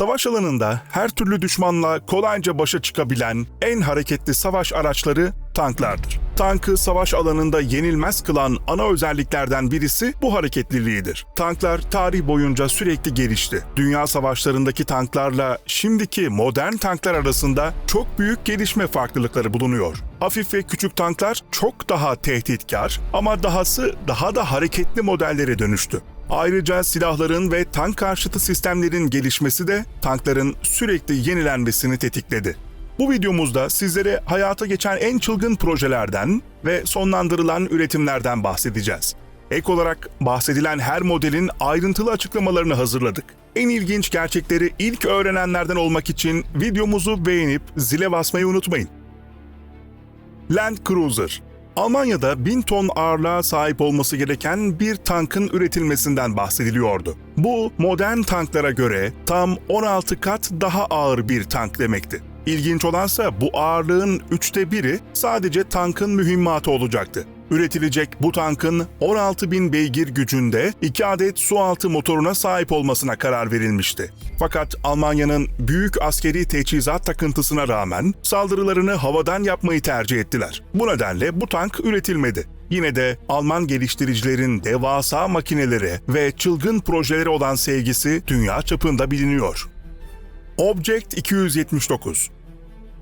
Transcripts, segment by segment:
Savaş alanında her türlü düşmanla kolayca başa çıkabilen en hareketli savaş araçları tanklardır. Tankı savaş alanında yenilmez kılan ana özelliklerden birisi bu hareketliliğidir. Tanklar tarih boyunca sürekli gelişti. Dünya savaşlarındaki tanklarla şimdiki modern tanklar arasında çok büyük gelişme farklılıkları bulunuyor. Hafif ve küçük tanklar çok daha tehditkar ama dahası daha da hareketli modellere dönüştü. Ayrıca silahların ve tank karşıtı sistemlerin gelişmesi de tankların sürekli yenilenmesini tetikledi. Bu videomuzda sizlere hayata geçen en çılgın projelerden ve sonlandırılan üretimlerden bahsedeceğiz. Ek olarak bahsedilen her modelin ayrıntılı açıklamalarını hazırladık. En ilginç gerçekleri ilk öğrenenlerden olmak için videomuzu beğenip zile basmayı unutmayın. Land Cruiser Almanya'da 1000 ton ağırlığa sahip olması gereken bir tankın üretilmesinden bahsediliyordu. Bu modern tanklara göre tam 16 kat daha ağır bir tank demekti. İlginç olansa bu ağırlığın üçte biri sadece tankın mühimmatı olacaktı. Üretilecek bu tankın 16 bin beygir gücünde 2 adet sualtı motoruna sahip olmasına karar verilmişti. Fakat Almanya'nın büyük askeri teçhizat takıntısına rağmen saldırılarını havadan yapmayı tercih ettiler. Bu nedenle bu tank üretilmedi. Yine de Alman geliştiricilerin devasa makinelere ve çılgın projelere olan sevgisi dünya çapında biliniyor. Object 279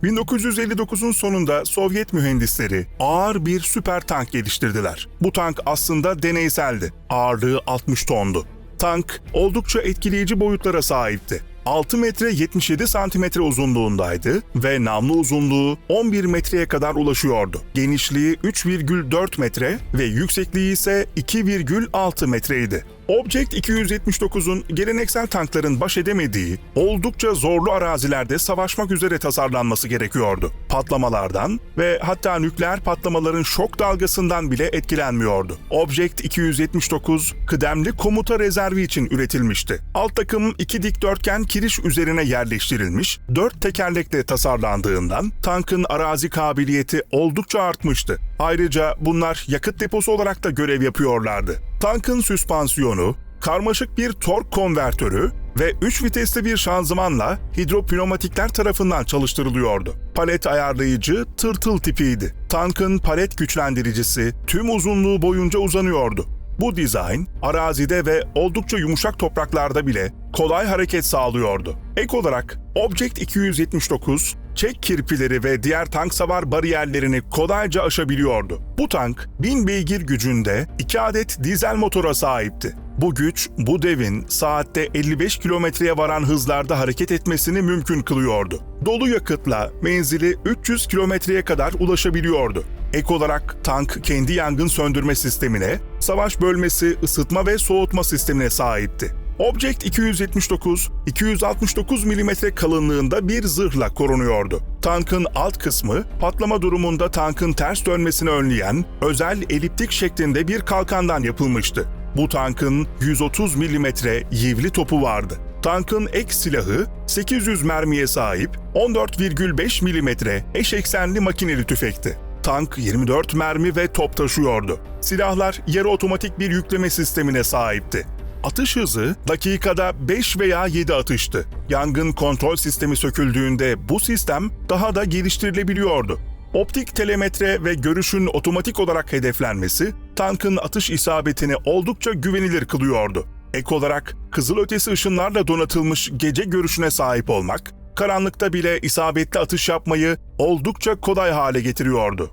1959'un sonunda Sovyet mühendisleri ağır bir süper tank geliştirdiler. Bu tank aslında deneyseldi. Ağırlığı 60 tondu. Tank oldukça etkileyici boyutlara sahipti. 6 metre 77 santimetre uzunluğundaydı ve namlu uzunluğu 11 metreye kadar ulaşıyordu. Genişliği 3,4 metre ve yüksekliği ise 2,6 metreydi. Object 279'un geleneksel tankların baş edemediği, oldukça zorlu arazilerde savaşmak üzere tasarlanması gerekiyordu. Patlamalardan ve hatta nükleer patlamaların şok dalgasından bile etkilenmiyordu. Object 279, kıdemli komuta rezervi için üretilmişti. Alt takım iki dikdörtgen kiriş üzerine yerleştirilmiş, dört tekerlekle tasarlandığından tankın arazi kabiliyeti oldukça artmıştı. Ayrıca bunlar yakıt deposu olarak da görev yapıyorlardı. Tankın süspansiyonu, karmaşık bir tork konvertörü ve 3 vitesli bir şanzımanla hidropneumatikler tarafından çalıştırılıyordu. Palet ayarlayıcı tırtıl tipiydi. Tankın palet güçlendiricisi tüm uzunluğu boyunca uzanıyordu. Bu dizayn arazide ve oldukça yumuşak topraklarda bile kolay hareket sağlıyordu. Ek olarak Object 279 çek kirpileri ve diğer tank savar bariyerlerini kolayca aşabiliyordu. Bu tank 1000 beygir gücünde 2 adet dizel motora sahipti. Bu güç, bu devin saatte 55 kilometreye varan hızlarda hareket etmesini mümkün kılıyordu. Dolu yakıtla menzili 300 kilometreye kadar ulaşabiliyordu. Ek olarak tank kendi yangın söndürme sistemine, savaş bölmesi ısıtma ve soğutma sistemine sahipti. Object 279, 269 mm kalınlığında bir zırhla korunuyordu. Tankın alt kısmı, patlama durumunda tankın ters dönmesini önleyen özel eliptik şeklinde bir kalkandan yapılmıştı. Bu tankın 130 mm yivli topu vardı. Tankın ek silahı 800 mermiye sahip 14,5 mm eş eksenli makineli tüfekti. Tank 24 mermi ve top taşıyordu. Silahlar yarı otomatik bir yükleme sistemine sahipti. Atış hızı dakikada 5 veya 7 atıştı. Yangın kontrol sistemi söküldüğünde bu sistem daha da geliştirilebiliyordu. Optik telemetre ve görüşün otomatik olarak hedeflenmesi tankın atış isabetini oldukça güvenilir kılıyordu. Ek olarak kızılötesi ışınlarla donatılmış gece görüşüne sahip olmak, karanlıkta bile isabetli atış yapmayı oldukça kolay hale getiriyordu.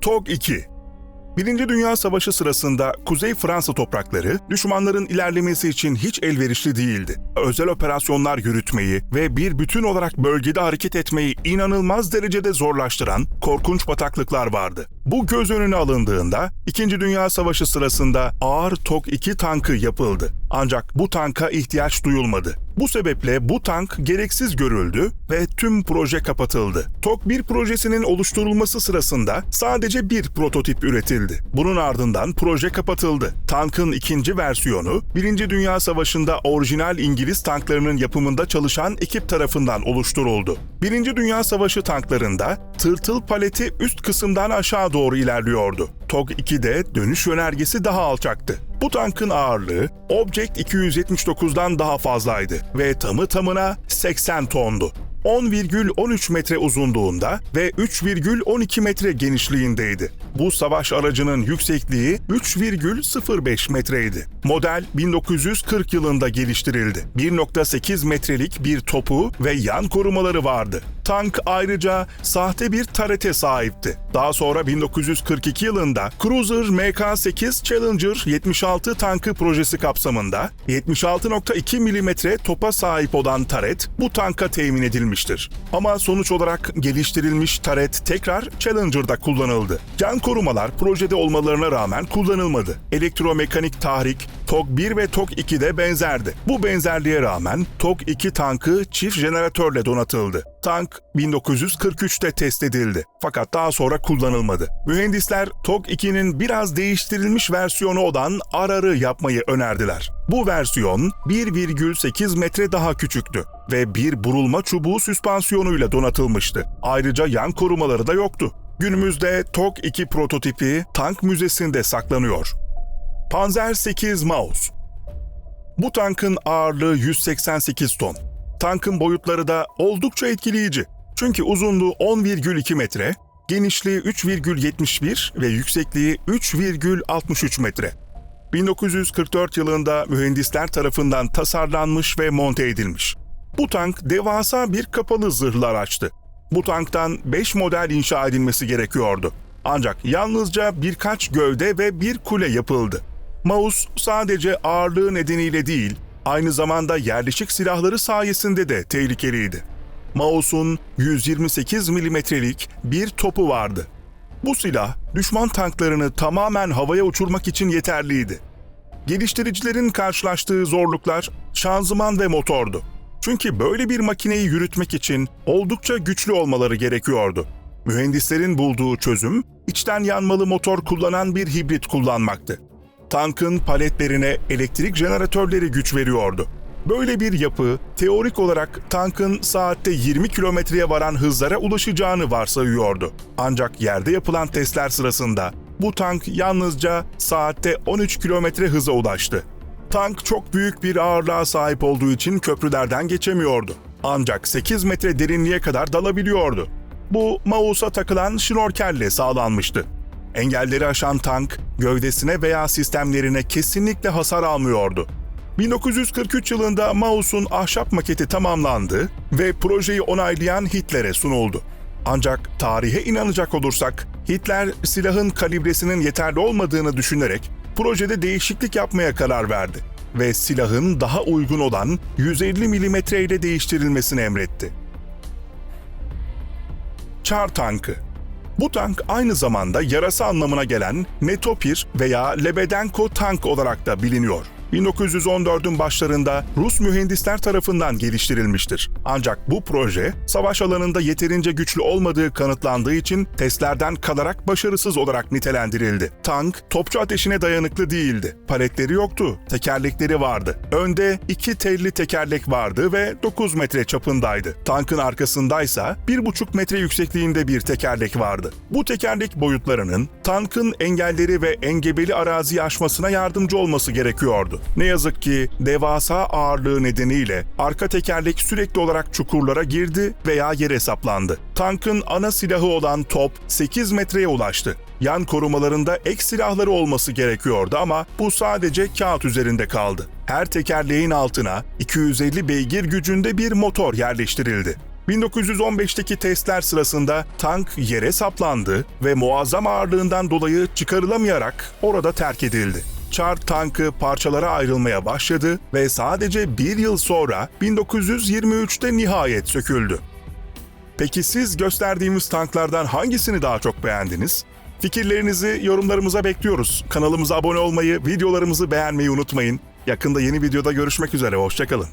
TOG 2 Birinci Dünya Savaşı sırasında Kuzey Fransa toprakları düşmanların ilerlemesi için hiç elverişli değildi. Özel operasyonlar yürütmeyi ve bir bütün olarak bölgede hareket etmeyi inanılmaz derecede zorlaştıran korkunç bataklıklar vardı. Bu göz önüne alındığında İkinci Dünya Savaşı sırasında ağır TOG-2 tankı yapıldı. Ancak bu tanka ihtiyaç duyulmadı. Bu sebeple bu tank gereksiz görüldü ve tüm proje kapatıldı. TOG-1 projesinin oluşturulması sırasında sadece bir prototip üretildi. Bunun ardından proje kapatıldı. Tankın ikinci versiyonu, Birinci Dünya Savaşı'nda orijinal İngiliz tanklarının yapımında çalışan ekip tarafından oluşturuldu. Birinci Dünya Savaşı tanklarında tırtıl paleti üst kısımdan aşağı doğru ilerliyordu. TOG 2'de dönüş yönergesi daha alçaktı. Bu tankın ağırlığı Object 279'dan daha fazlaydı ve tamı tamına 80 tondu. 10,13 metre uzunluğunda ve 3,12 metre genişliğindeydi. Bu savaş aracının yüksekliği 3,05 metreydi. Model 1940 yılında geliştirildi. 1,8 metrelik bir topu ve yan korumaları vardı. Tank ayrıca sahte bir tarete sahipti. Daha sonra 1942 yılında Cruiser MK8 Challenger 76 tankı projesi kapsamında 76.2 mm topa sahip olan taret bu tanka temin edilmiştir. Ama sonuç olarak geliştirilmiş taret tekrar Challenger'da kullanıldı. Yan korumalar projede olmalarına rağmen kullanılmadı. Elektromekanik tahrik TOG 1 ve TOG 2'de benzerdi. Bu benzerliğe rağmen TOG 2 tankı çift jeneratörle donatıldı. Tank 1943'te test edildi fakat daha sonra kullanılmadı. Mühendisler TOG 2'nin biraz değiştirilmiş versiyonu olan Arar'ı yapmayı önerdiler. Bu versiyon 1,8 metre daha küçüktü ve bir burulma çubuğu süspansiyonuyla donatılmıştı. Ayrıca yan korumaları da yoktu. Günümüzde TOG 2 prototipi tank müzesinde saklanıyor. Panzer 8 Maus Bu tankın ağırlığı 188 ton. Tankın boyutları da oldukça etkileyici. Çünkü uzunluğu 10,2 metre, genişliği 3,71 ve yüksekliği 3,63 metre. 1944 yılında mühendisler tarafından tasarlanmış ve monte edilmiş. Bu tank devasa bir kapalı zırhlı araçtı. Bu tanktan 5 model inşa edilmesi gerekiyordu. Ancak yalnızca birkaç gövde ve bir kule yapıldı. Maus sadece ağırlığı nedeniyle değil, aynı zamanda yerleşik silahları sayesinde de tehlikeliydi. Maus'un 128 milimetrelik bir topu vardı. Bu silah düşman tanklarını tamamen havaya uçurmak için yeterliydi. Geliştiricilerin karşılaştığı zorluklar şanzıman ve motordu. Çünkü böyle bir makineyi yürütmek için oldukça güçlü olmaları gerekiyordu. Mühendislerin bulduğu çözüm içten yanmalı motor kullanan bir hibrit kullanmaktı. Tankın paletlerine elektrik jeneratörleri güç veriyordu. Böyle bir yapı teorik olarak tankın saatte 20 kilometreye varan hızlara ulaşacağını varsayıyordu. Ancak yerde yapılan testler sırasında bu tank yalnızca saatte 13 kilometre hıza ulaştı. Tank çok büyük bir ağırlığa sahip olduğu için köprülerden geçemiyordu. Ancak 8 metre derinliğe kadar dalabiliyordu. Bu Maus'a takılan şnorkelle sağlanmıştı. Engelleri aşan tank, gövdesine veya sistemlerine kesinlikle hasar almıyordu. 1943 yılında Maus'un ahşap maketi tamamlandı ve projeyi onaylayan Hitler'e sunuldu. Ancak tarihe inanacak olursak, Hitler silahın kalibresinin yeterli olmadığını düşünerek projede değişiklik yapmaya karar verdi ve silahın daha uygun olan 150 mm ile değiştirilmesini emretti. Çar tankı bu tank aynı zamanda yarası anlamına gelen Netopir veya Lebedenko tank olarak da biliniyor. 1914'ün başlarında Rus mühendisler tarafından geliştirilmiştir. Ancak bu proje savaş alanında yeterince güçlü olmadığı kanıtlandığı için testlerden kalarak başarısız olarak nitelendirildi. Tank topçu ateşine dayanıklı değildi. Paletleri yoktu, tekerlekleri vardı. Önde iki telli tekerlek vardı ve 9 metre çapındaydı. Tankın arkasındaysa 1,5 metre yüksekliğinde bir tekerlek vardı. Bu tekerlek boyutlarının tankın engelleri ve engebeli araziyi aşmasına yardımcı olması gerekiyordu. Ne yazık ki devasa ağırlığı nedeniyle arka tekerlek sürekli olarak çukurlara girdi veya yere saplandı. Tankın ana silahı olan top 8 metreye ulaştı. Yan korumalarında ek silahları olması gerekiyordu ama bu sadece kağıt üzerinde kaldı. Her tekerleğin altına 250 beygir gücünde bir motor yerleştirildi. 1915'teki testler sırasında tank yere saplandı ve muazzam ağırlığından dolayı çıkarılamayarak orada terk edildi. Char tankı parçalara ayrılmaya başladı ve sadece bir yıl sonra 1923'te nihayet söküldü. Peki siz gösterdiğimiz tanklardan hangisini daha çok beğendiniz? Fikirlerinizi yorumlarımıza bekliyoruz. Kanalımıza abone olmayı, videolarımızı beğenmeyi unutmayın. Yakında yeni videoda görüşmek üzere, hoşçakalın.